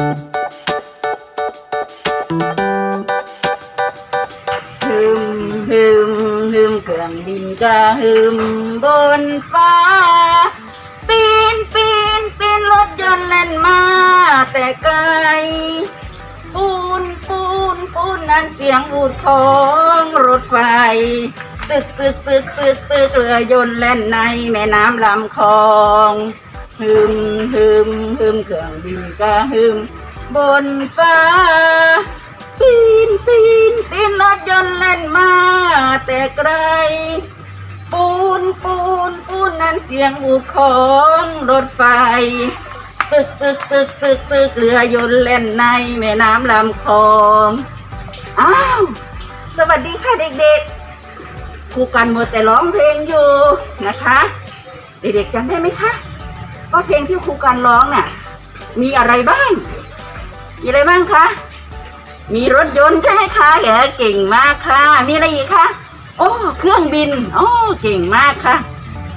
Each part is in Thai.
ฮึมฮึมฮึมเครื่องบินก็ฮึมบนฟ้า ปีนปีนปีนรถยนต์เล่นมาแต่ไกล ปูนปูนปูนนั้นเสียงอูดของรถไฟ ตึกตึกตึกตึกตึกเรือยนต์เล่นในแม่น้ำลำคลอง ฮึมฮึมฮึมเครื่องบินก็ฮึมบนฟ้า ปีนปีนปีนรถยนต์เล่นมาแต่ไกล ปูนปูนปูนนั้นเสียงอูของรถไฟ ตึกตึกตึกตึกตึกเรือยนต์เล่นในแม่น้ำลำคลองอ้าวสวัสดีค่ะเด็กๆครูกันหมัวแต่ร้องเพลงอยู่นะคะ เด็กๆจำได้ไหมคะ ว่าเพลงที่ครูกันร้องน่ะมีอะไรบ้าง มีอะไรบ้างคะ มีรถยนต์ใช่ไหมคะเหรอเก่งมากค่ะ มีอะไรอีกคะ โอ้เครื่องบิน โอ้เก่งมากค่ะ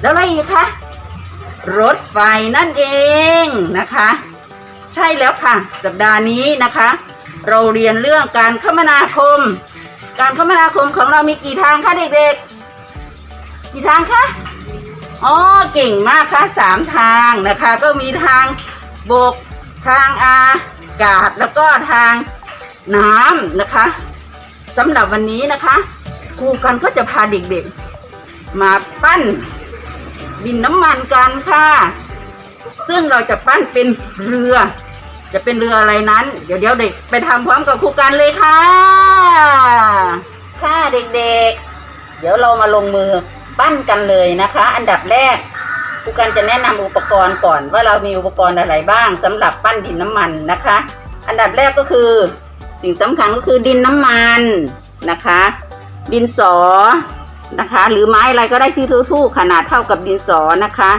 แล้วอะไรอีกคะ รถไฟนั่นเองนะคะ ใช่แล้วค่ะ สัปดาห์นี้นะคะ เราเรียนเรื่องการคมนาคม การคมนาคมของเรามีกี่ทางคะเด็กๆ กี่ทางคะ อ๋อเก่งมากค่ะสามทางนะคะ ก็มีทางบกทางอากาศแล้วก็ทางน้ำนะคะสำหรับวันนี้นะคะครูกันก็จะพาเด็กๆ มาปั้นดินน้ำมันกันค่ะ ซึ่งเราจะปั้นเป็นเรือ จะเป็นเรืออะไรนั้น เดี๋ยวเดี๋ยวเด็กไปทำพร้อมกับครูกันเลยค่ะ ค่ะเด็กๆ เดี๋ยวเรามาลงมือ ปั้นกันเลยนะคะ อันดับแรกครูกันจะแนะนำอุปกรณ์ก่อนว่าเรามีอุปกรณ์อะไรบ้างสำหรับปั้นดินน้ำมันนะคะ อันดับแรกก็คือ สิ่งสำคัญก็คือดินน้ำมันนะคะ ดินสอนะคะ หรือไม้อะไรก็ได้ที่ทู่ๆขนาดเท่ากับดินสอนะคะ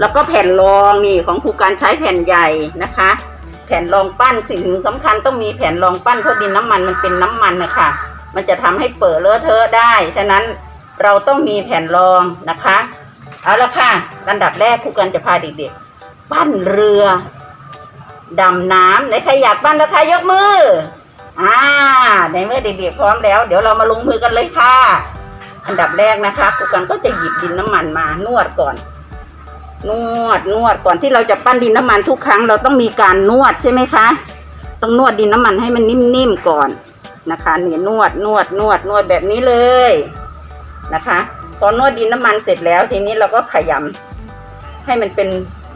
แล้วก็แผ่นรองนี่ของครูการใช้แผ่นใหญ่นะคะ แผ่นรองปั้นสิ่งสำคัญต้องมีแผ่นรองปั้นเพราะดินน้ำมันมันเป็นน้ำมันนะคะมันจะทำให้เปิดเลอะเทอะได้ฉะนั้น เราต้องมีแผ่นรองนะคะ เอาละค่ะอันดับแรกครูกันจะพาเด็กๆปั้นเรือดำน้ำไหนใครอยากปั้นนะคะยกมือ อ่า ในเมื่อเด็กๆพร้อมแล้ว เดี๋ยวเรามาลงมือกันเลยค่ะ อันดับแรกนะคะครูกันก็จะหยิบดินน้ำมันมานวดก่อน นวดนวดก่อนที่เราจะปั้นดินน้ำมันทุกครั้งเราต้องมีการนวดใช่ไหมคะต้องนวดดินน้ำมันให้มันนิ่มๆก่อนนะคะเนี่นวดนวดนวดนวดแบบนี้เลย นะคะพอนวดดินน้ำมันเสร็จแล้วทีนี้เราก็ขยำให้มันเป็น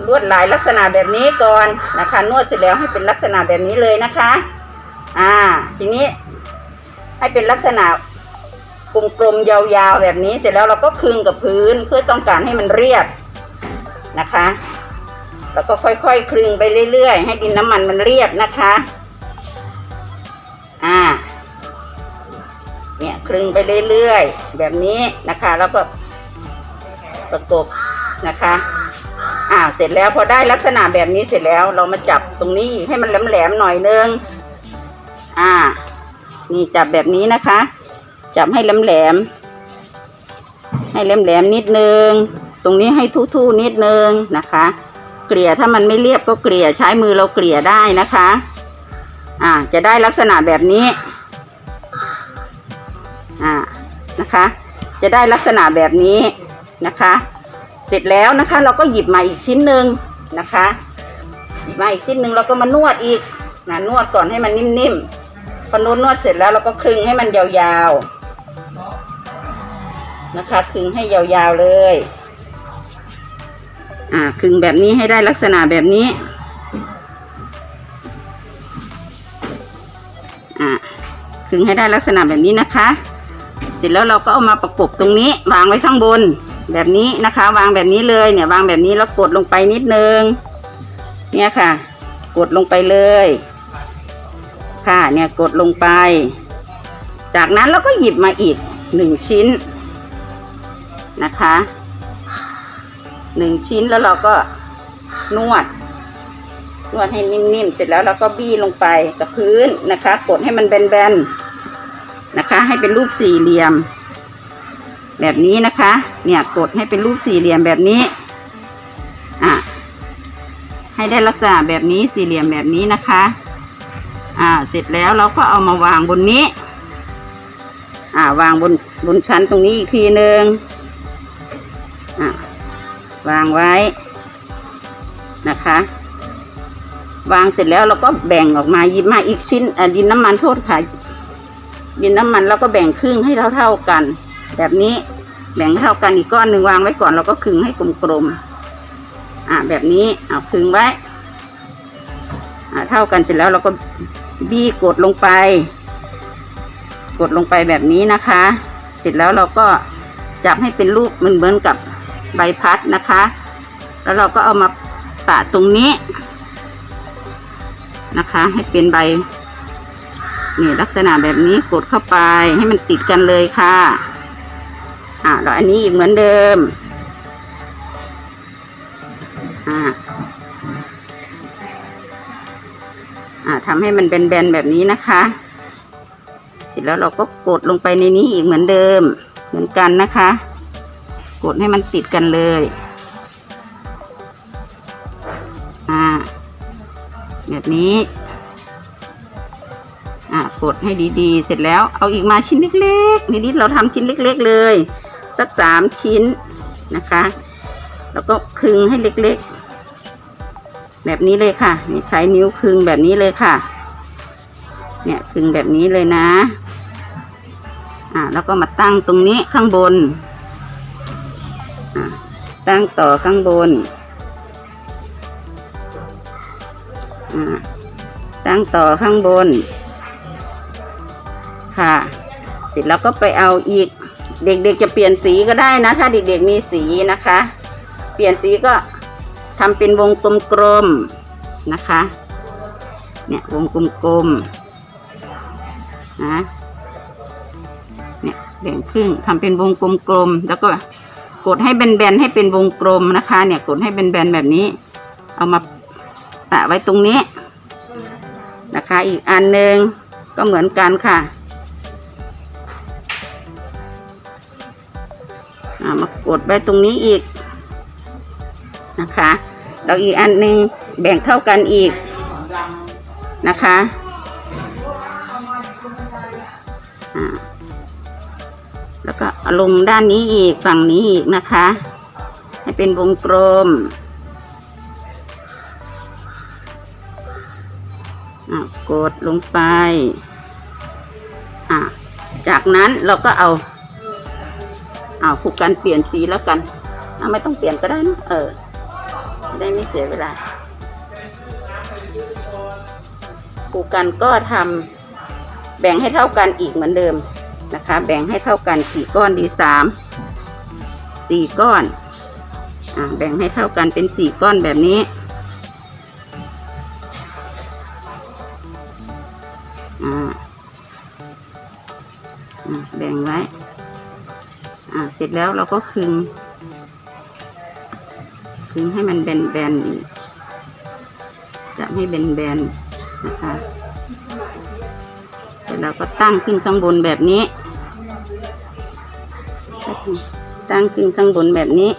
ลวดลายลักษณะแบบนี้ก่อนนะคะ นวดเสร็จแล้วให้เป็นลักษณะแบบนี้เลยนะคะ อ่า ทีนี้ให้เป็นลักษณะกลมๆยาวๆแบบนี้เสร็จแล้วเราก็คลึงกับพื้นเพื่อต้องการให้มันเรียบนะคะแล้วก็ค่อยๆคลึงไปเรื่อยๆ ให้ดินน้ำมันมันเรียบนะคะ อ่า คลึงไปเรื่อยๆ แบบนี้นะคะ แล้วก็ประกบนะคะอ่าเสร็จแล้วพอได้ลักษณะแบบนี้เสร็จแล้วเรามาจับตรงนี้ให้มันแหลมๆหน่อยนึงอ่า นี่จับแบบนี้นะคะ จับให้แหลมๆให้แหลมๆนิดนึง ตรงนี้ให้ทู่ๆนิดนึงนะคะ เกลี่ยถ้ามันไม่เรียบก็เกลี่ยใช้มือเราเกลี่ยได้นะคะ อ่า จะได้ลักษณะแบบนี้ นะคะ จะได้ลักษณะแบบนี้นะคะ เสร็จแล้วนะคะเราก็หยิบมาอีกชิ้นหนึ่งนะคะหยิบมาอีกชิ้นหนึ่งเราก็มานวดอีกนะนวดก่อนให้มันนิ่มๆพอนวดนวดเสร็จแล้วเราก็คลึงให้มันยาวๆนะคะคลึงให้ยาวๆเลยอ่าคลึงแบบนี้ให้ได้ลักษณะแบบนี้อ่าคลึงให้ได้ลักษณะแบบนี้นะคะ สร็จแล้วเราก็เอามาประกบตรงนี้ วางไว้ข้างบน แบบนี้นะคะ วางแบบนี้เลยเนี่ยวางแบบนี้แล้วกดลงไปนิดนึง เนี่ยค่ะ กดลงไปเลย ค่ะเนี่ยกดลงไป จากนั้นเราก็หยิบมาอีกหนึ่งชิ้นนะคะหนึ่งชิ้นแล้วเราก็นวด นวดให้นิ่มๆ เสร็จแล้วเราก็บี้ลงไปกับพื้นนะคะ กดให้มันแบนๆ นะคะ ให้เป็นรูปสี่เหลี่ยม แบบนี้นะคะ เนี่ยกดให้เป็นรูปสี่เหลี่ยมแบบนี้อะให้ได้ลักษณะแบบนี้สี่เหลี่ยมแบบนี้นะคะอ่าเสร็จแล้วเราก็เอามาวางบนนี้ อ่าวางบนบนชั้นตรงนี้อีกทีหนึ่งอ่าวางไว้นะคะ วางเสร็จแล้วเราก็แบ่งออกมาหยิบมาอีกชิ้นอะดินน้ำมันโทษค่ะ ดินน้ำมันเราก็แบ่งครึ่งให้เท่าเท่าๆกัน แบบนี้แบ่งเท่ากันอีกก้อนหนึ่งวางไว้ก่อนเราก็ครึ่งให้กลมๆอะแบบนี้เอาครึ่งไว้อ่าเท่ากันเสร็จแล้วเราก็บี้กดลงไป กดลงไปแบบนี้นะคะ เสร็จแล้วเราก็จับให้เป็นรูปเหมือนเหมือนกับใบพัดนะคะ แล้วเราก็เอามาปะตรงนี้นะคะ ให้เป็นใบ นี่ลักษณะแบบนี้กดเข้าไปให้มันติดกันเลยค่ะอ่าแล้วอันนี้อีกเหมือนเดิมอ่าอ่าทำให้มันแบนๆแบบนี้นะคะ เสร็จแล้วเราก็กดลงไปในนี้อีกเหมือนเดิม เหมือนกันนะคะ กดให้มันติดกันเลยอ่าแบบนี้ กดให้ดีๆ เสร็จแล้วเอาอีกมาชิ้นเล็กๆนิดๆเราทำชิ้นเล็ก ๆ เลย สักสามชิ้นนะคะ แล้วก็คลึงให้เล็กๆ แบบนี้เลยค่ะนี่ใช้นิ้วคลึงแบบนี้เลยค่ะ เนี่ยคลึงแบบนี้เลยนะอ่าแล้วก็มาตั้งตรงนี้ข้างบนตั้งต่อข้างบนอ่าตั้งต่อข้างบน ค่ะ เสร็จแล้วก็ไปเอาอีก เด็กๆจะเปลี่ยนสีก็ได้นะ ถ้าเด็กๆมีสีนะคะ เปลี่ยนสีก็ทำเป็นวงกลมๆนะคะ เนี่ยวงกลมๆนะเนี่ยแบ่งครึ่งทำเป็นวงกลมๆแล้วก็กดให้แบนๆให้เป็นวงกลมนะคะ เนี่ยกดให้แบนๆแบบนี้ เอามาแปะไว้ตรงนี้นะคะ อีกอันหนึ่งก็เหมือนกันค่ะ ดไว้ตรงนี้อีกนะคะแล้วอีกอันหนึ่งแบ่งเท่ากันอีกนะคะอ่าแล้วก็ลงด้านนี้อีกฝั่งนี้อีกนะคะ ให้เป็นวงกลมกดลงไป จากนั้นเราก็เอา อ้าวผูกกันเปลี่ยนสีแล้วกันเอาไม่ต้องเปลี่ยนก็ได้นะเออได้ไม่เสียเวลาผูกกันก็ทำแบ่งให้เท่ากันอีกเหมือนเดิมนะคะ แบ่งให้เท่ากันกี่ก้อนดีสามสี่ก้อนอ่าแบ่งให้เท่ากันเป็นสี่ก้อนแบบนี้อ่าอ่าแบ่งไว้ อ่าเสร็จแล้วเราก็คึง คึงให้มันแบนๆอีกจะให้แบนๆนะคะเสร็จแล้วก็ตั้งขึ้นข้างบนแบบนี้ตั้งขึ้นข้างบนแบบนี้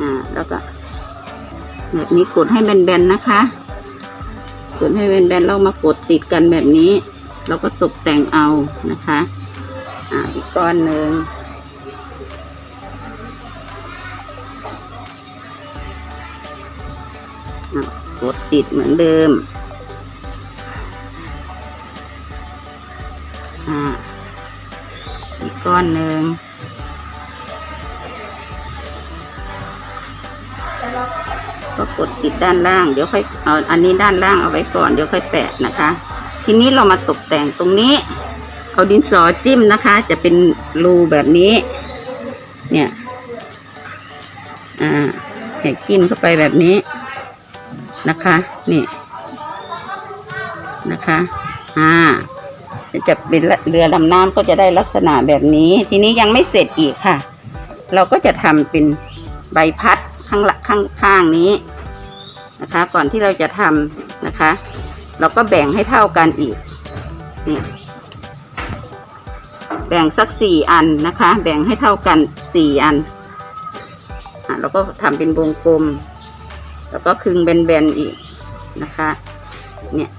อ่าแล้วก็แบบนี้กดให้แบนๆนะคะ กดให้แบนๆเรามากดติดกันแบบนี้ เราก็ตกแต่งเอานะคะอ่าอีกก้อนหนึ่งกดติดเหมือนเดิมอ่าอีกก้อนหนึ่ง กดติดด้านล่าง เดี๋ยวค่อยเอาอันนี้ด้านล่างเอาไว้ก่อนเดี๋ยวค่อยแปะนะคะ ทีนี้เรามาตกแต่งตรงนี้ เอาดินสอจิ้มนะคะ จะเป็นรูแบบนี้ เนี่ย อ่าแหกจิ้มเข้าไปแบบนี้นะคะ นี่นะคะ อ่าจะเป็นเรือลำน้ำก็จะได้ลักษณะแบบนี้ ทีนี้ยังไม่เสร็จอีกค่ะ เราก็จะทำเป็นใบพัดข้างหลังข้างข้างนี้ นะคะ ก่อนที่เราจะทำนะคะ เราก็แบ่งให้เท่ากันอีกนี่แบ่งสักสี่อันนะคะ แบ่งให้เท่ากันสี่อันอะแล้วก็ทำเป็นวงกลม แล้วก็คึงแบนๆอีกนะคะ เนี่ย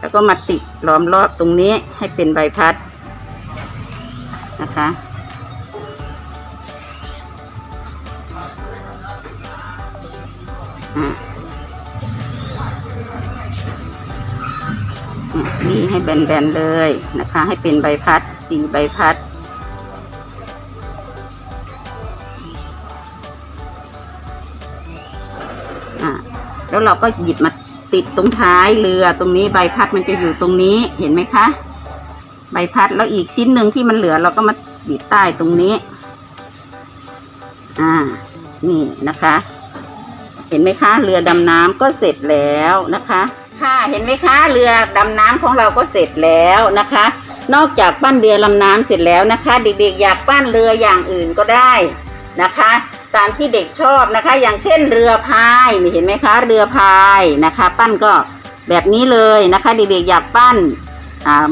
แล้วก็มาติดล้อมรอบตรงนี้ให้เป็นใบพัดนะคะอะ นี่ให้แบนๆเลยนะคะ ให้เป็นใบพัดสีใบพัดอะแล้วเราก็หยิบมาติดตรงท้ายเรือตรงนี้ใบพัดมันจะอยู่ตรงนี้เห็นไหมคะ ใบพัดแล้วอีกชิ้นหนึ่งที่มันเหลือเราก็มาติดใต้ตรงนี้ อ่า นี่นะคะ เห็นไหมคะ เรือดำน้ำก็เสร็จแล้วนะคะ ค่ะเห็นไหมคะ เรือดำน้ำของเราก็เสร็จแล้วนะคะ นอกจากปั้นเรือลำน้ำเสร็จแล้วนะคะ เด็กๆอยากปั้นเรืออย่างอื่นก็ได้นะคะ ตามที่เด็กชอบนะคะ อย่างเช่นเรือพายเห็นไหมคะ เรือพายนะคะ ปั้นก็แบบนี้เลยนะคะ เด็กๆอยากปั้น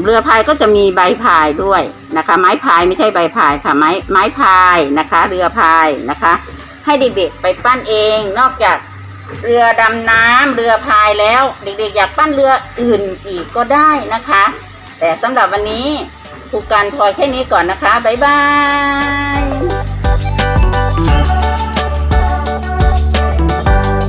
เรือพายก็จะมีใบพายด้วยนะคะ ไม้พายไม่ใช่ใบพายค่ะไม้ไม้พายนะคะ เรือพายนะคะ ให้เด็กๆไปปั้นเองนอกจาก เรือดำน้ำเรือพายแล้ว เด็กๆอยากปั้นเรืออื่นอีกก็ได้นะคะ แต่สำหรับวันนี้ครูการพอแค่นี้ก่อนนะคะ บ๊ายบาย